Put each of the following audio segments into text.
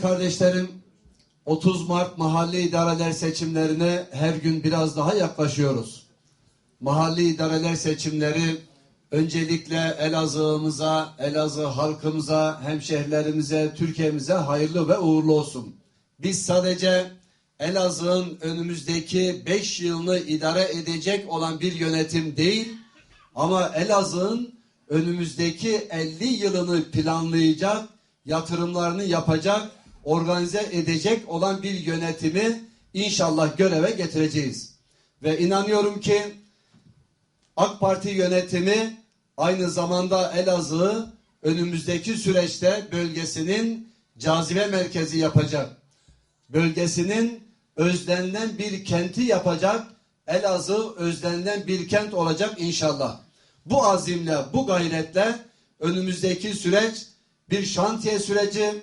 Kardeşlerim, 30 Mart mahalli idareler seçimlerine her gün biraz daha yaklaşıyoruz. Mahalli idareler seçimleri öncelikle Elazığ'ımıza, Elazığ halkımıza, hemşehrilerimize, Türkiye'mize hayırlı ve uğurlu olsun. Biz sadece Elazığ'ın önümüzdeki 5 yılını idare edecek olan bir yönetim değil, ama Elazığ'ın önümüzdeki 50 yılını planlayacak, yatırımlarını yapacak, organize edecek olan bir yönetimi inşallah göreve getireceğiz. Ve inanıyorum ki AK Parti yönetimi aynı zamanda Elazığ'ı önümüzdeki süreçte bölgesinin cazibe merkezi yapacak. Bölgesinin özlenilen bir kenti yapacak. Elazığ özlenilen bir kent olacak inşallah. Bu azimle, bu gayretle önümüzdeki süreç bir şantiye süreci,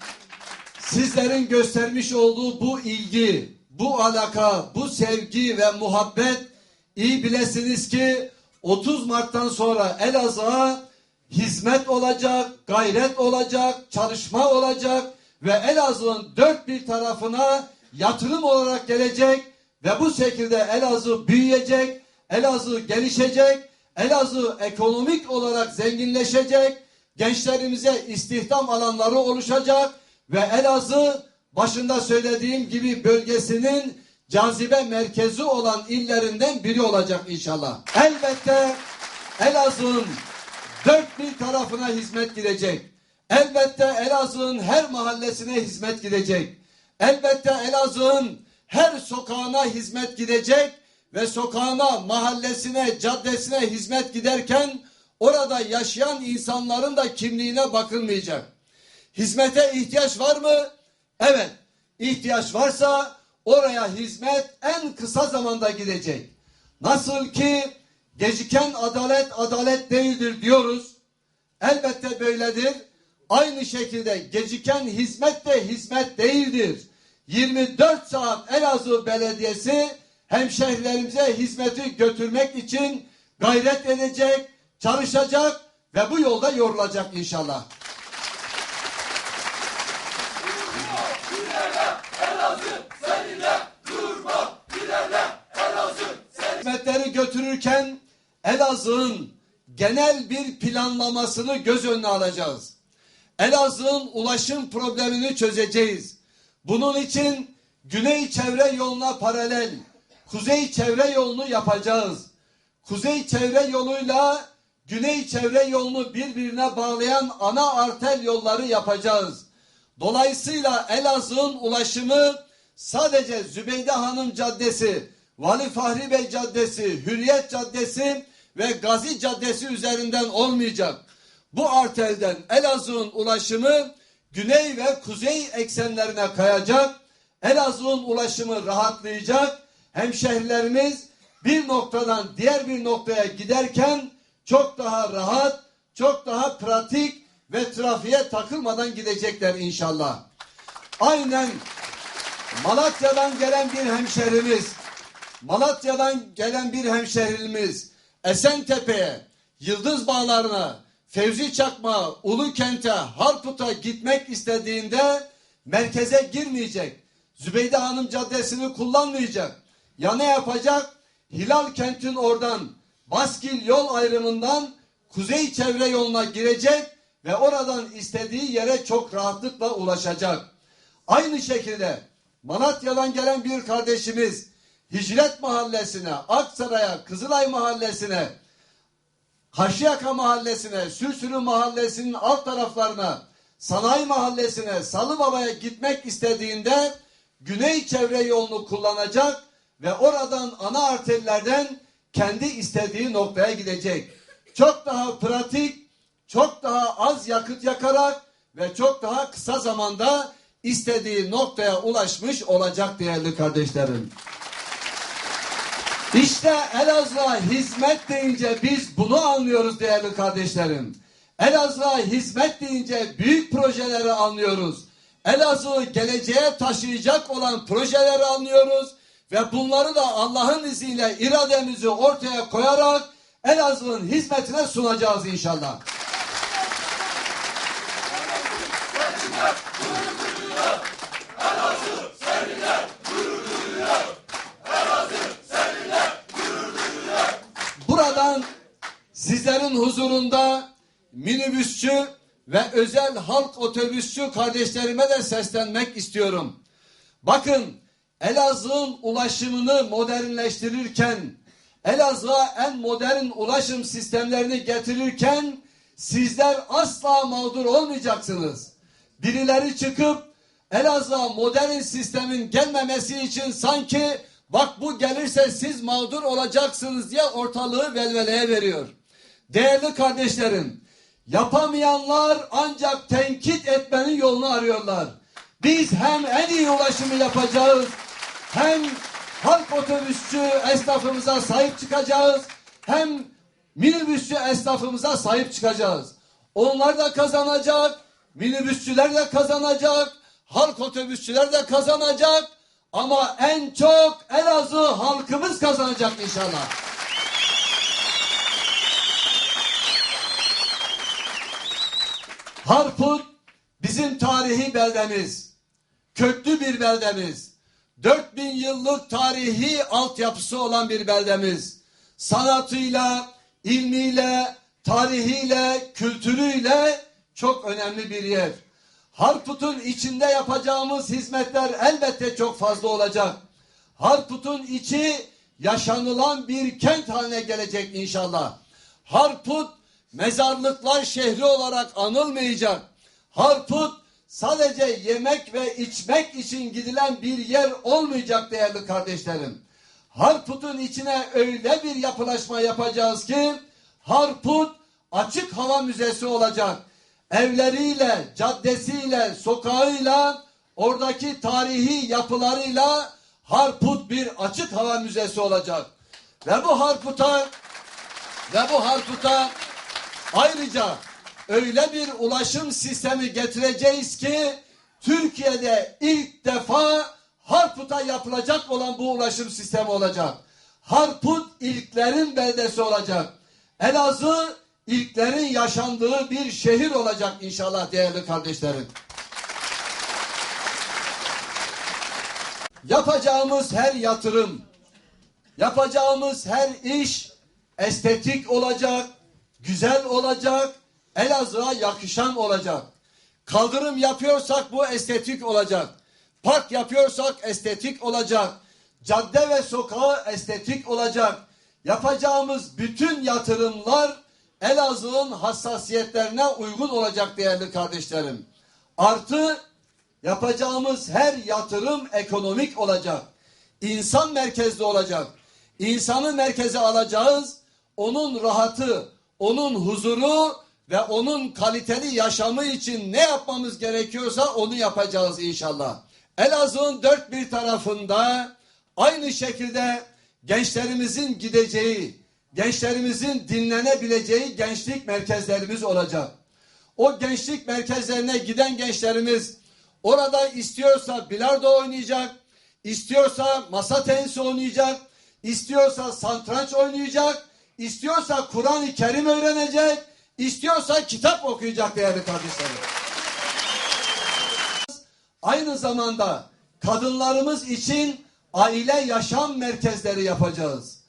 Sizlerin göstermiş olduğu bu ilgi, bu alaka, bu sevgi ve muhabbet iyi bilesiniz ki 30 Mart'tan sonra Elazığ'a hizmet olacak, gayret olacak, çalışma olacak ve Elazığ'ın dört bir tarafına yatırım olarak gelecek ve bu şekilde Elazığ büyüyecek, Elazığ gelişecek, Elazığ ekonomik olarak zenginleşecek, gençlerimize istihdam alanları oluşacak ve Elazığ başında söylediğim gibi bölgesinin cazibe merkezi olan illerinden biri olacak inşallah. Elbette Elazığ'ın dört bir tarafına hizmet gidecek. Elbette Elazığ'ın her mahallesine hizmet gidecek. Elbette Elazığ'ın her sokağına hizmet gidecek ve sokağına, mahallesine, caddesine hizmet giderken orada yaşayan insanların da kimliğine bakılmayacak. Hizmete ihtiyaç var mı? Evet. İhtiyaç varsa oraya hizmet en kısa zamanda gidecek. Nasıl ki geciken adalet adalet değildir diyoruz. Elbette böyledir. Aynı şekilde geciken hizmet de hizmet değildir. 24 saat Elazığ Belediyesi hemşehrilerimize hizmeti götürmek için gayret edecek, çalışacak ve bu yolda yorulacak inşallah. Hizmetleri götürürken Elazığ'ın genel bir planlamasını göz önüne alacağız. Elazığ'ın ulaşım problemini çözeceğiz. Bunun için güney çevre yoluna paralel kuzey çevre yolunu yapacağız. Kuzey çevre yoluyla güney çevre yolunu birbirine bağlayan ana artel yolları yapacağız. Dolayısıyla Elazığ'ın ulaşımı sadece Zübeyde Hanım Caddesi, Vali Fahri Bey Caddesi, Hürriyet Caddesi ve Gazi Caddesi üzerinden olmayacak. Bu artelden Elazığ'ın ulaşımı güney ve kuzey eksenlerine kayacak. Elazığ'ın ulaşımı rahatlayacak. Hemşehrilerimiz bir noktadan diğer bir noktaya giderken çok daha rahat, çok daha pratik ve trafiğe takılmadan gidecekler inşallah. Aynen Malatya'dan gelen bir hemşehrimiz, Malatya'dan gelen bir hemşehrimiz Esentepe'ye, Yıldız Bağları'na, Fevzi Çakma, Ulu Kent'e, Harput'a gitmek istediğinde merkeze girmeyecek. Zübeyde Hanım Caddesi'ni kullanmayacak. Ya ne yapacak? Hilal Kent'in oradan Baskil yol ayrımından kuzey çevre yoluna girecek ve oradan istediği yere çok rahatlıkla ulaşacak. Aynı şekilde Malatya'dan gelen bir kardeşimiz Hicret Mahallesi'ne, Aksaray'a, Kızılay Mahallesi'ne, Haşiyaka Mahallesi'ne, Sürsürü Mahallesi'nin alt taraflarına, Sanayi Mahallesi'ne, Salıbaba'ya gitmek istediğinde güney çevre yolunu kullanacak ve oradan ana arterlerden kendi istediği noktaya gidecek. Çok daha pratik, çok daha az yakıt yakarak ve çok daha kısa zamanda istediği noktaya ulaşmış olacak değerli kardeşlerim. İşte Elazığ'a hizmet deyince biz bunu anlıyoruz değerli kardeşlerim. Elazığ'a hizmet deyince büyük projeleri anlıyoruz. Elazığ'ı geleceğe taşıyacak olan projeleri anlıyoruz. Ve bunları da Allah'ın izniyle irademizi ortaya koyarak Elazığ'ın hizmetine sunacağız inşallah. Huzurunda minibüsçü ve özel halk otobüsçü kardeşlerime de seslenmek istiyorum. Bakın Elazığ'ın ulaşımını modernleştirirken, Elazığ'a en modern ulaşım sistemlerini getirirken sizler asla mağdur olmayacaksınız. Birileri çıkıp Elazığ'a modern sistemin gelmemesi için sanki bak bu gelirse siz mağdur olacaksınız diye ortalığı velveleye veriyor. Değerli kardeşlerim, yapamayanlar ancak tenkit etmenin yolunu arıyorlar. Biz hem en iyi ulaşımı yapacağız, hem halk otobüsçü esnafımıza sahip çıkacağız, hem minibüsçü esnafımıza sahip çıkacağız. Onlar da kazanacak, minibüsçüler de kazanacak, halk otobüsçüler de kazanacak. Ama en çok Elazığ halkımız kazanacak inşallah. Harput bizim tarihi beldemiz. Köklü bir beldemiz. 4000 yıllık tarihi altyapısı olan bir beldemiz. Sanatıyla, ilmiyle, tarihiyle, kültürüyle çok önemli bir yer. Harput'un içinde yapacağımız hizmetler elbette çok fazla olacak. Harput'un içi yaşanılan bir kent haline gelecek inşallah. Harput mezarlıklar şehri olarak anılmayacak. Harput sadece yemek ve içmek için gidilen bir yer olmayacak değerli kardeşlerim. Harput'un içine öyle bir yapılaşma yapacağız ki Harput açık hava müzesi olacak. Evleriyle, caddesiyle, sokağıyla, oradaki tarihi yapılarıyla Harput bir açık hava müzesi olacak. Ve bu Harput'a ve bu Harput'a ayrıca öyle bir ulaşım sistemi getireceğiz ki Türkiye'de ilk defa Harput'a yapılacak olan bu ulaşım sistemi olacak. Harput ilklerin beldesi olacak. Elazığ ilklerin yaşandığı bir şehir olacak inşallah değerli kardeşlerim. Yapacağımız her yatırım, yapacağımız her iş estetik olacak, güzel olacak, Elazığ'a yakışan olacak. Kaldırım yapıyorsak bu estetik olacak. Park yapıyorsak estetik olacak. Cadde ve sokağı estetik olacak. Yapacağımız bütün yatırımlar Elazığ'ın hassasiyetlerine uygun olacak değerli kardeşlerim. Artı yapacağımız her yatırım ekonomik olacak. İnsan merkezli olacak. İnsanı merkeze alacağız. Onun rahatı, onun huzuru ve onun kaliteli yaşamı için ne yapmamız gerekiyorsa onu yapacağız inşallah. Elazığ'ın dört bir tarafında aynı şekilde gençlerimizin gideceği, gençlerimizin dinlenebileceği gençlik merkezlerimiz olacak. O gençlik merkezlerine giden gençlerimiz orada istiyorsa bilardo oynayacak, istiyorsa masa tenisi oynayacak, istiyorsa satranç oynayacak, istiyorsa Kur'an-ı Kerim öğrenecek, istiyorsa kitap okuyacak değerli kardeşlerim. Aynı zamanda kadınlarımız için aile yaşam merkezleri yapacağız.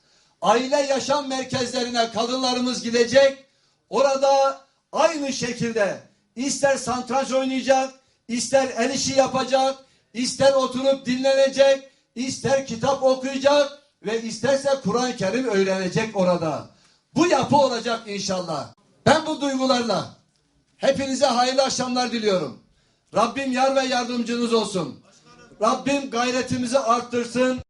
Aile yaşam merkezlerine kadınlarımız gidecek. Orada aynı şekilde ister satranç oynayacak, ister el işi yapacak, ister oturup dinlenecek, ister kitap okuyacak ve isterse Kur'an-ı Kerim öğrenecek orada. Bu yapı olacak inşallah. Ben bu duygularla hepinize hayırlı akşamlar diliyorum. Rabbim yar ve yardımcınız olsun. Rabbim gayretimizi arttırsın.